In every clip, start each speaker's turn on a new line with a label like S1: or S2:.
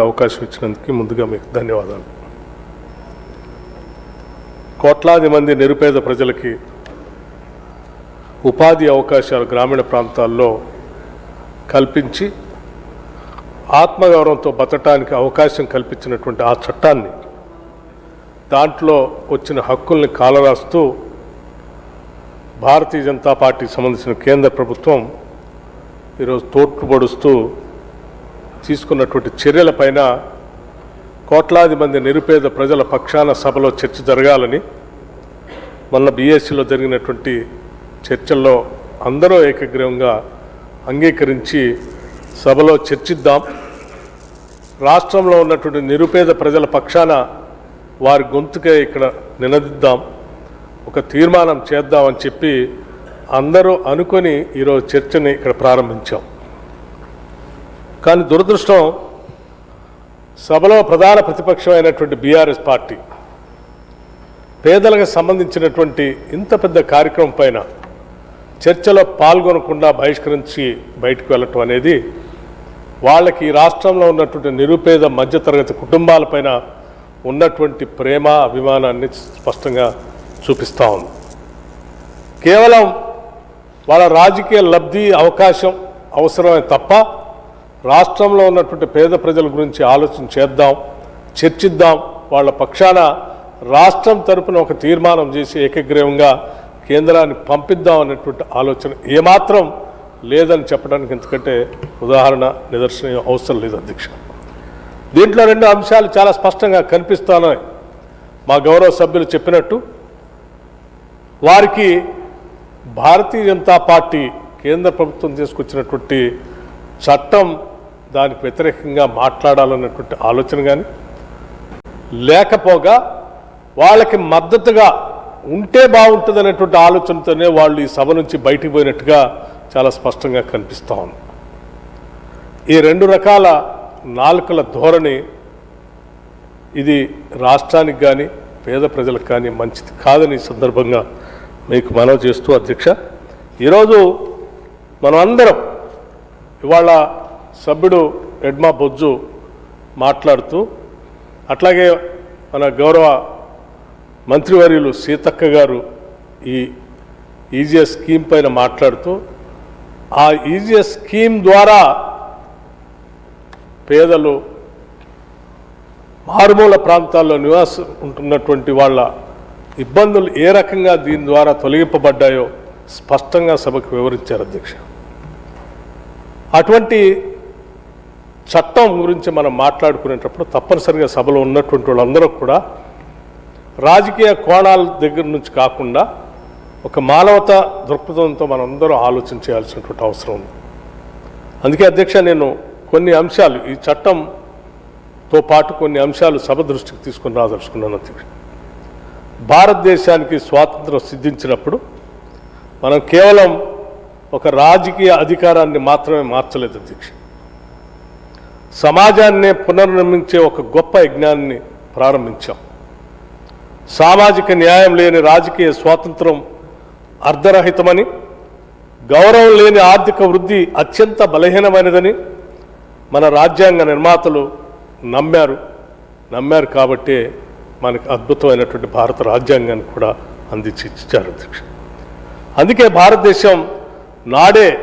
S1: అవకాశం ఇచ్చినందుకు ముందుగా మీకు ధన్యవాదాలు. కోట్లాది మంది నిరుపేద ప్రజలకి ఉపాధి అవకాశాలు గ్రామీణ ప్రాంతాల్లో కల్పించి ఆత్మగౌరవంతో బతటానికి అవకాశం కల్పించినటువంటి ఆ చట్టాన్ని దాంట్లో వచ్చిన హక్కుల్ని కాలరాస్తూ భారతీయ జనతా పార్టీకి సంబంధించిన కేంద్ర ప్రభుత్వం ఈరోజు తోట్లుపడుస్తూ తీసుకున్నటువంటి చర్యలపైన కోట్లాది మంది నిరుపేద ప్రజల పక్షాన సభలో చర్చ జరగాలని మొన్న బీఎస్సీలో జరిగినటువంటి చర్చల్లో అందరూ ఏకగ్రీవంగా అంగీకరించి సభలో చర్చిద్దాం. రాష్ట్రంలో ఉన్నటువంటి నిరుపేద ప్రజల పక్షాన వారి గొంతుకే ఇక్కడ నినదిద్దాం. ఒక తీర్మానం చేద్దామని చెప్పి అందరూ అనుకొని ఈరోజు చర్చని ఇక్కడ ప్రారంభించాం. కానీ దురదృష్టం సభలో ప్రధాన ప్రతిపక్షమైనటువంటి బీఆర్ఎస్ పార్టీ పేదలకు సంబంధించినటువంటి ఇంత పెద్ద కార్యక్రమం పైన చర్చలో పాల్గొనకుండా బహిష్కరించి బయటకు వెళ్ళటం అనేది వాళ్ళకి ఈ రాష్ట్రంలో ఉన్నటువంటి నిరుపేద మధ్యతరగతి కుటుంబాలపైన ఉన్నటువంటి ప్రేమ అభిమానాన్ని స్పష్టంగా చూపిస్తూ ఉంది. కేవలం వాళ్ళ రాజకీయ లబ్ధి అవకాశం అవసరమే తప్ప రాష్ట్రంలో ఉన్నటువంటి పేద ప్రజల గురించి ఆలోచన చేద్దాం చర్చిద్దాం. వాళ్ళ పక్షాన రాష్ట్రం తరపున ఒక తీర్మానం చేసి ఏకగ్రీవంగా కేంద్రాన్ని పంపిద్దాం అనేటువంటి ఆలోచన ఏమాత్రం లేదని చెప్పడానికి ఎందుకంటే ఉదాహరణ నిదర్శనం అవసరం లేదు అధ్యక్ష. దీంట్లో రెండు అంశాలు చాలా స్పష్టంగా కనిపిస్తున్నాయి. మా గౌరవ సభ్యులు చెప్పినట్టు వారికి భారతీయ జనతా పార్టీ కేంద్ర ప్రభుత్వం తీసుకొచ్చినటువంటి చట్టం దానికి వ్యతిరేకంగా మాట్లాడాలన్నటువంటి ఆలోచన కానీ లేకపోగా వాళ్ళకి మద్దతుగా ఉంటే బాగుంటుంది అనేటువంటి ఆలోచనతోనే వాళ్ళు ఈ సభ నుంచి బయటికి పోయినట్టుగా చాలా స్పష్టంగా కనిపిస్తూ ఉంది. ఈ రెండు రకాల నాలుకల ధోరణి ఇది రాష్ట్రానికి కానీ పేద ప్రజలకు కానీ మంచిది కాదని సందర్భంగా మీకు మనవి చేస్తూ అధ్యక్ష ఈరోజు మనం అందరం ఇవాళ సభ్యుడు ఎడ్మా బొజ్జు మాట్లాడుతూ అట్లాగే మన గౌరవ మంత్రివర్యులు సీతక్క గారు ఈ ఈజీఎస్ స్కీమ్ పైన మాట్లాడుతూ ఆ ఈజీఎస్ స్కీమ్ ద్వారా పేదలు మారుమూల ప్రాంతాల్లో నివాసం ఉంటున్నటువంటి వాళ్ళ ఇబ్బందులు ఏ రకంగా దీని ద్వారా తొలగింపబడ్డాయో స్పష్టంగా సభకు వివరించారు అధ్యక్ష. అటువంటి చట్టం గురించి మనం మాట్లాడుకునేటప్పుడు తప్పనిసరిగా సభలో ఉన్నటువంటి వాళ్ళందరూ కూడా రాజకీయ కోణాల దగ్గర నుంచి కాకుండా ఒక మానవత దృక్పథంతో మనందరం ఆలోచన చేయాల్సినటువంటి అవసరం ఉంది. అందుకే అధ్యక్ష నేను కొన్ని అంశాలు ఈ చట్టంతో పాటు కొన్ని అంశాలు సభ దృష్టికి తీసుకుని రాదలుచుకున్నాను అధ్యక్ష భారతదేశానికి స్వాతంత్రం సిద్ధించినప్పుడు మనం కేవలం ఒక రాజకీయ అధికారాన్ని మాత్రమే మార్చలేదు అధ్యక్ష. సమాజాన్నే పునర్నిర్మించే ఒక గొప్ప యజ్ఞాన్ని ప్రారంభించాం. సామాజిక న్యాయం లేని రాజకీయ స్వాతంత్రం అర్ధరహితమని గౌరవం లేని ఆర్థిక వృద్ధి అత్యంత బలహీనమైనదని మన రాజ్యాంగ నిర్మాతలు నమ్మారు. నమ్మారు కాబట్టే మనకు అద్భుతమైనటువంటి భారత రాజ్యాంగాన్ని కూడా అందించి ఇచ్చారు అధ్యక్ష. అందుకే భారతదేశం నాడే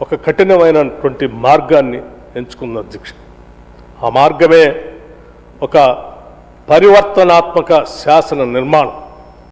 S1: ఒక కఠినమైనటువంటి మార్గాన్ని ఎంచుకున్న అధ్యక్ష ఆ మార్గమే ఒక పరివర్తనాత్మక శాసన నిర్మాణం.